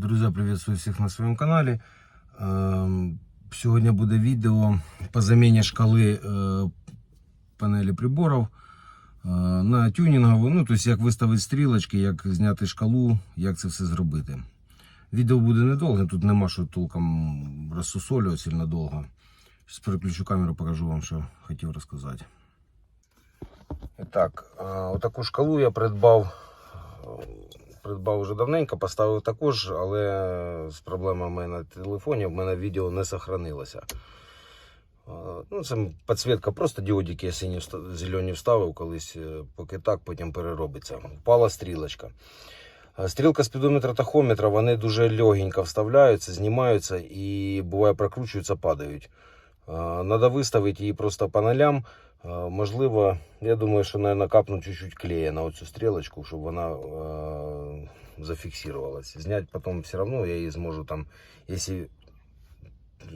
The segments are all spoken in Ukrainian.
Друзья, приветствую всех на своем канале. Ем, Сьогодні буде відео по заміні шкали е, панелі приборів е, на тюнінгову. Ну, тобто, як виставити стрілочки, як зняти шкалу, як це все зробити. Відео буде недовге, тут нема що толком розсусолювати сильно довго. Зараз переключу камеру, покажу вам, що хотів розказати. І так, е, отаку шкалу я придбав. Придбав вже давненько, поставив також, але з проблемами на телефоні в мене відео не сохранилося. Ну, це підсвітка, просто діодики я сині зелені вставив колись, е, поки так, потім переробиться. Впала стрілочка. Стрілка спідометра тахометра, вони дуже легенько вставляються, знімаються і буває прокручуються, падають. Треба виставити її просто по нолям. Е, Можливо, я думаю, що наверное, капну чуть-чуть клея на оцю стрілочку, щоб вона е, зафіксувалась. Зняти потім все одно я її зможу там, якщо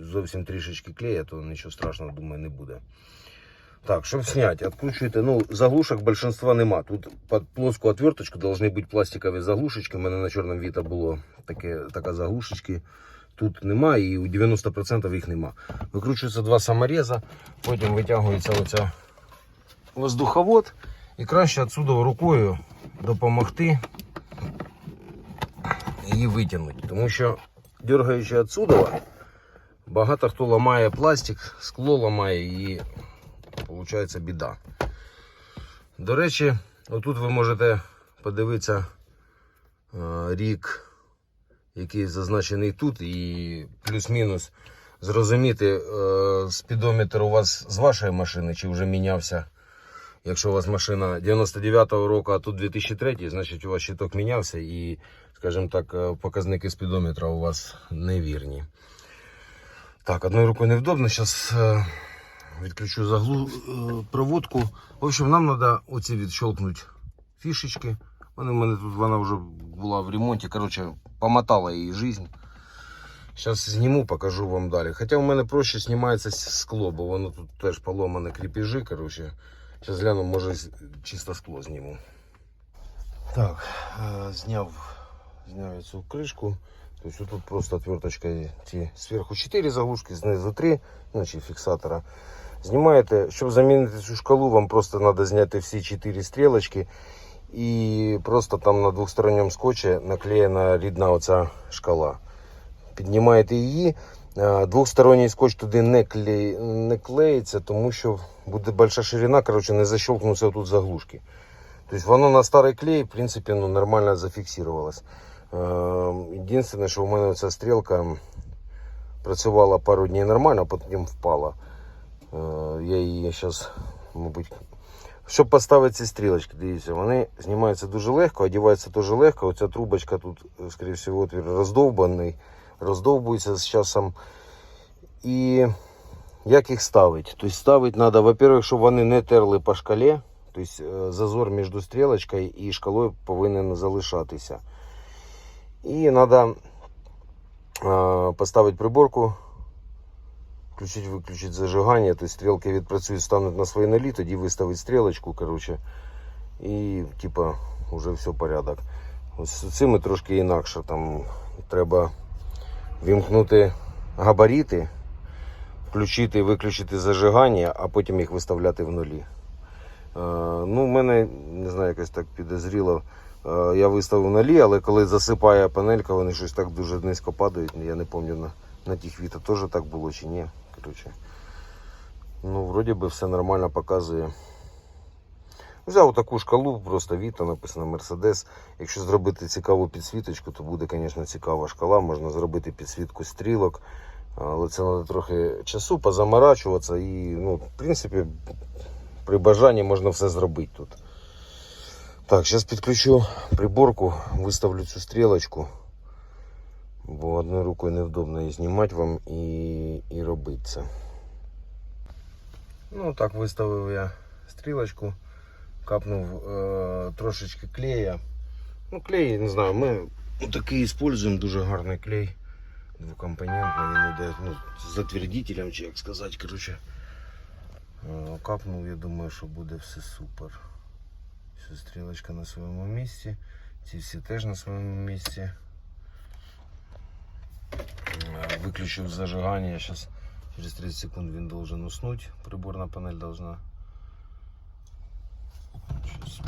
зовсім трішечки клея, то нічого страшного, думаю, не буде. Так, щоб зняти, відкручуєте. Ну, заглушок большинства нема. Тут під плоску отверточку должны бути пластикові заглушечки. У мене на чорному віта було таке, така заглушечки. Тут нема і у 90% їх нема. Викручується два самореза, потім витягується оця воздуховод. І краще відсюди рукою допомогти її витягнути. Тому що дергаючи відсюди, багато хто ламає пластик, скло ламає і виходить біда. До речі, отут ви можете подивитися е, рік, який зазначений тут, і плюс-мінус зрозуміти, е, спідометр у вас з вашої машини чи вже мінявся. Якщо у вас машина 99-го року, а тут 2003, значить у вас щиток мінявся і, скажімо так, е, показники спідометра у вас невірні. Так, одною рукою невдобно. Зараз е, відключу заглу проводку. В общем, нам треба оці відщелкнути фішечки. Вони в мене тут вона вже була в ремонті. Коротше, помотала її жизнь. Зараз зніму, покажу вам далі. Хоча у мене проще знімається скло, бо воно тут теж поломане кріпежі. Коротше. Зараз гляну, може чисто скло зніму. Так, е, зняв, зняв я цю кришку. Тобто тут просто отверточкой ці зверху 4 заглушки, знизу 3, значить фіксатора. Знімаєте, щоб замінити цю шкалу, вам просто треба зняти всі 4 стрілочки. І просто там на двосторонньому скотчі наклеєна рідна оця шкала. Піднімаєте її. Е, Двохсторонній скотч туди не, клеї, не клеїться, тому що буде більша ширина, коротше, не защелкнуться тут заглушки. Тобто воно на старий клей, в принципі, ну, нормально зафіксувалось. Єдине, що у мене ця стрілка працювала пару днів нормально, а потім впала. Е, Я її зараз, мабуть, щоб поставити ці стрілочки, дивіться, вони знімаються дуже легко, одягаються дуже легко. Оця трубочка тут, скоріше всього, отвір роздовбаний, роздовбується з часом. І як їх ставити? Тобто ставити треба, во-первых, щоб вони не терли по шкалі. Тобто е, зазор між стрілочкою і шкалою повинен залишатися. І треба поставити приборку, включити, виключити зажигання, тобто стрілки відпрацюють, стануть на свої нолі, тоді виставити стрілочку, коротше, і типа вже все порядок. Ось з цими трошки інакше. Там треба вімкнути габарити, включити і виключити зажигання, а потім їх виставляти в нулі. Е, ну, в мене не знаю, якось так підозріло. Е, Я виставив нулі, але коли засипає панелька, вони щось так дуже низько падають. Я не пам'ятаю на, на тих віта теж так було чи ні. Коротше. Ну, вроді би все нормально показує. Взяв таку шкалу, просто Віта, написано Мерседес. Якщо зробити цікаву підсвіточку, то буде, звісно, цікава шкала. Можна зробити підсвітку стрілок. Але це треба трохи часу позаморачуватися і, ну, в принципі, при бажанні можна все зробити тут. Так, зараз підключу приборку, виставлю цю стрілочку, бо одною рукою невдобно її знімати вам і, і робити це. Ну так, виставив я стрілочку, капнув е, трошечки клея. Ну, клей, не знаю, ми такий використовуємо, дуже гарний клей. Двокомпонентний, він йде ну, з затвердителем, чи як сказати, коротше. Е, Капнув, я думаю, що буде все супер. Все, стрілочка на своєму місці. Ці всі теж на своєму місці. Выключив зажигание. Сейчас через 30 секунд він должен уснуть. Приборна панель должна. Щас.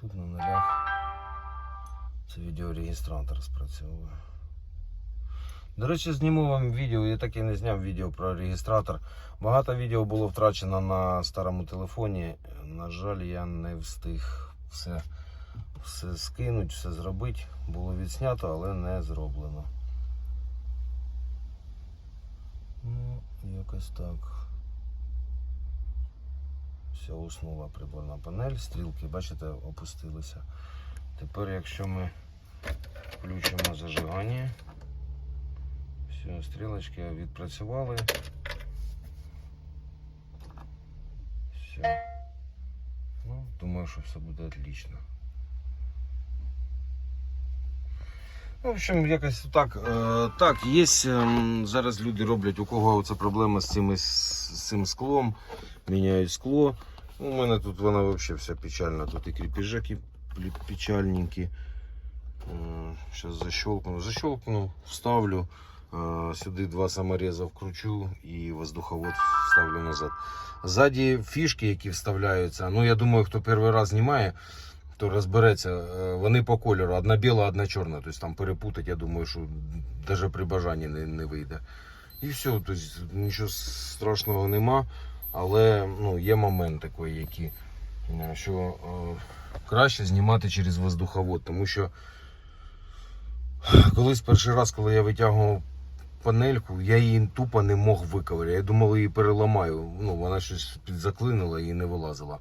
Тут на нулях. Це відеорегістратор спрацьовує. До речі, зніму вам відео. Я так і не зняв відео про реєстратор. Багато відео було втрачено на старому телефоні. На жаль, я не встиг все, все скинути, все зробити. Було відснято, але не зроблено. Ну, якось так. Все, уснула приборна панель, стрілки, бачите, опустилися. Тепер, якщо ми включимо зажигання, все, стрілочки відпрацювали. Все. Ну, думаю, що все буде отлично. Ну, В общем, якось так. Е, так, є. ем, зараз люди роблять, у кого це проблема з, цими, з цим склом, міняють скло. Ну, У мене тут вона взагалі вся печальна. Тут і кріпіжаки печальненькі. Зараз защелкну. Защелкну, вставлю. Е, Сюди два самореза вкручу і воздуховод вставлю назад. Ззаді фішки, які вставляються. Ну, я думаю, хто перший раз знімає, то розбереться. Е, Вони по кольору. Одна біла, одна чорна. Тобто там перепутати, я думаю, що навіть при бажанні не, не вийде. І все, тобто нічого страшного нема. Але ну, є моменти які, е, що е, краще знімати через воздуховод, тому що колись перший раз, коли я витягував панельку, я її тупо не мог виковиряти. Я думав, її переламаю. Ну, вона щось підзаклинила і не вилазила.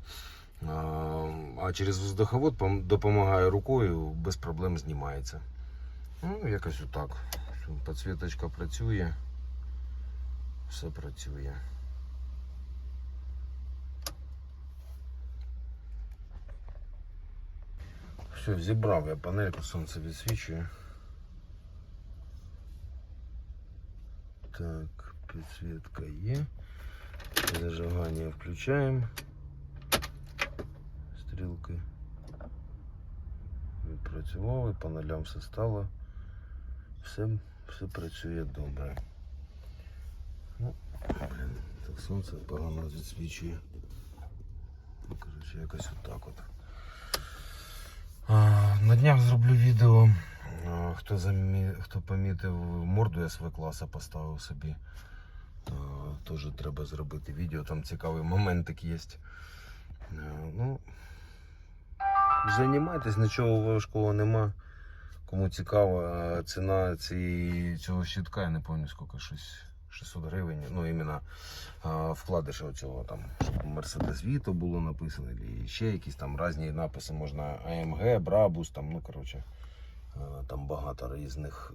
А, через воздуховод пом- допомагає рукою, без проблем знімається. Ну, якось отак. Все, Підсвіточка працює. Все працює. Все, зібрав я панельку, сонце відсвічує. Так, підсвітка є. Зажигання включаємо. Стрілки відпрацювали, по нулям все стало. Все, все працює добре. Ну, блін, так сонце погано відсвічує. Ну, коротше, якось отак от. На днях зроблю відео. Хто, замі... Хто помітив, морду СВ класа поставив собі. Теж треба зробити відео, там цікавий моментик є. Ну, займайтесь, нічого важкого нема. Кому цікаво, ціна цієї, цього щитка, я не пам'ятаю скільки, щось 600 гривень. Ну, іменно вкладиш оцього там, щоб Mercedes Vito було написано, і ще якісь там різні написи можна AMG, Brabus, там, ну коротше, там багато різних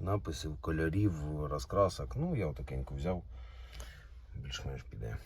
написів, кольорів, розкрасок. Ну, я отакеньку взяв. Більш-менш піде.